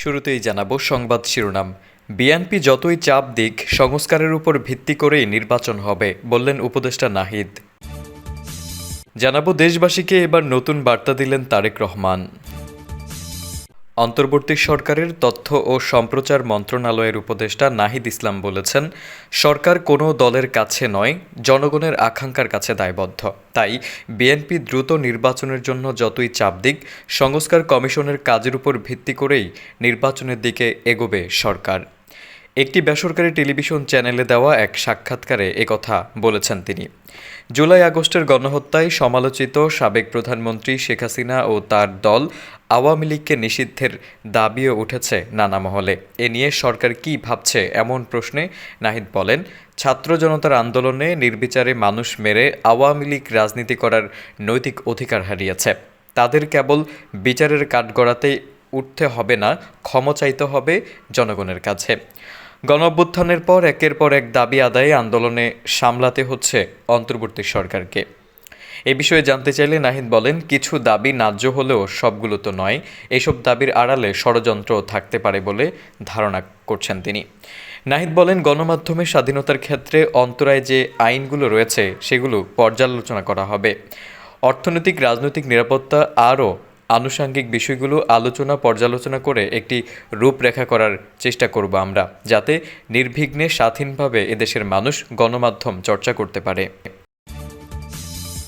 শুরুতেই জানাব সংবাদ শিরোনাম। বিএনপি যতই চাপ দিক, সংস্কারের উপর ভিত্তি করেই নির্বাচন হবে, বললেন উপদেষ্টা নাহিদ। জানাব দেশবাসীকে এবার নতুন বার্তা দিলেন তারেক রহমান। অন্তর্বর্তী সরকারের তথ্য ও সম্প্রচার মন্ত্রণালয়ের উপদেষ্টা নাহিদ ইসলাম বলেছেন, সরকার কোনো দলের কাছে নয়, জনগণের আকাঙ্ক্ষার কাছে দায়বদ্ধ। তাই বিএনপি দ্রুত নির্বাচনের জন্য যতই চাপ দিক, সংস্কার কমিশনের কাজের উপর ভিত্তি করেই নির্বাচনের দিকে এগোবে সরকার। একটি বেসরকারি টেলিভিশন চ্যানেলে দেওয়া এক সাক্ষাৎকারে একথা বলেছেন তিনি। জুলাই আগস্টের গণহত্যায় সমালোচিত সাবেক প্রধানমন্ত্রী শেখ হাসিনা ও তার দল আওয়ামী লীগকে নিষিদ্ধের দাবিও উঠেছে নানা মহলে। এ নিয়ে সরকার কি ভাবছে এমন প্রশ্নে নাহিদ বলেন, ছাত্র জনতার আন্দোলনে নির্বিচারে মানুষ মেরে আওয়ামী লীগ রাজনীতি করার নৈতিক অধিকার হারিয়েছে। তাদের কেবল বিচারের কাঠগড়াতেই উঠতে হবে না, ক্ষমা চাইতে হবে জনগণের কাছে। গণ অভ্যুত্থানের পর একের পর এক দাবি আদায়ে আন্দোলনে সামলাতে হচ্ছে অন্তর্বর্তী সরকারকে। এ বিষয়ে জানতে চাইলে নাহিদ বলেন, কিছু দাবি ন্যায্য হলেও সবগুলো তো নয়, এসব দাবির আড়ালে ষড়যন্ত্র থাকতে পারে বলে ধারণা করছেন তিনি। নাহিদ বলেন গণমাধ্যমের স্বাধীনতার ক্ষেত্রে অন্তরায় যে আইনগুলো রয়েছে, সেগুলো পর্যালোচনা করা হবে। অর্থনৈতিক, রাজনৈতিক নিরাপত্তা আরও আনুষাঙ্গিক বিষয়গুলো আলোচনা পর্যালোচনা করে একটি রূপরেখা করার চেষ্টা করব আমরা, যাতে নির্বিঘ্নে স্বাধীনভাবে এদেশের মানুষ গণমাধ্যম চর্চা করতে পারে।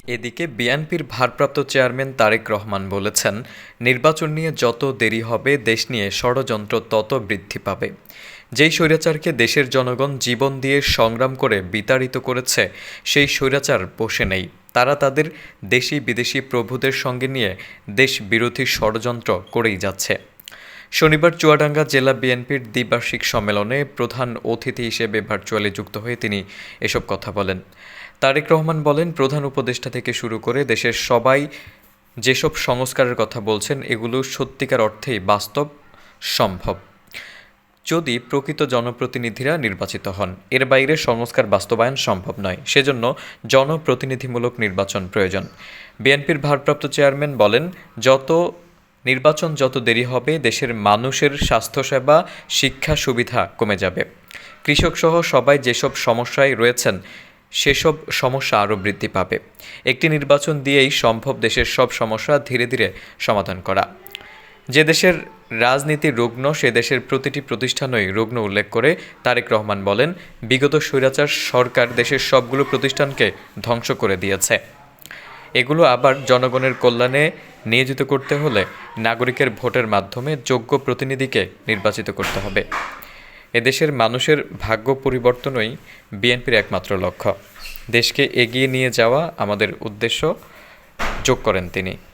এদিকে বিএনপির ভারপ্রাপ্ত চেয়ারম্যান তারেক রহমান বলেছেন, নির্বাচন নিয়ে যত দেরি হবে, দেশ নিয়ে ষড়যন্ত্র তত বৃদ্ধি পাবে। যেই স্বৈরাচারকে দেশের জনগণ জীবন দিয়ে সংগ্রাম করে বিতাড়িত করেছে, সেই স্বৈরাচার বসে নেই। তারা তাদের দেশি বিদেশি প্রভুদের সঙ্গে নিয়ে দেশ বিরোধী ষড়যন্ত্র করেই যাচ্ছে। শনিবার চুয়াডাঙ্গা জেলা বিএনপির দ্বিবার্ষিক সম্মেলনে প্রধান অতিথি হিসেবে ভার্চুয়ালি যুক্ত হয়ে তিনি এসব কথা বলেন। তারেক রহমান বলেন, প্রধান উপদেষ্টা থেকে শুরু করে দেশের সবাই যেসব সংস্কারের কথা বলছেন, এগুলো সত্যিকার অর্থেই বাস্তব, সম্ভব। যদি প্রকৃত জনপ্রতিনিধিরা নির্বাচিত হন, এর বাইরে সংস্কার বাস্তবায়ন সম্ভব নয়। সেজন্য জনপ্রতিনিধিমূলক নির্বাচন প্রয়োজন। বিএনপির ভারপ্রাপ্ত চেয়ারম্যান বলেন, যত নির্বাচন যত দেরি হবে, দেশের মানুষের স্বাস্থ্যসেবা, শিক্ষা সুবিধা কমে যাবে। কৃষক সহ সবাই যেসব সমস্যায় রয়েছেন, সেসব সমস্যা আরও বৃদ্ধি পাবে। একটি নির্বাচন দিয়েই সম্ভব দেশের সব সমস্যা ধীরে ধীরে সমাধান করা। যে দেশের রাজনীতি রুগ্ন সে দেশের প্রতিটি প্রতিষ্ঠানই রুগ্ন উল্লেখ করে তারেক রহমান বলেন, বিগত স্বৈরাচার সরকার দেশের সবগুলো প্রতিষ্ঠানকে ধ্বংস করে দিয়েছে। এগুলো আবার জনগণের কল্যাণে নিয়োজিত করতে হলে নাগরিকের ভোটের মাধ্যমে যোগ্য প্রতিনিধিকে নির্বাচিত করতে হবে। এদেশের মানুষের ভাগ্য পরিবর্তনই বিএনপির একমাত্র লক্ষ্য। দেশকে এগিয়ে নিয়ে যাওয়া আমাদের উদ্দেশ্য, যোগ করেন তিনি।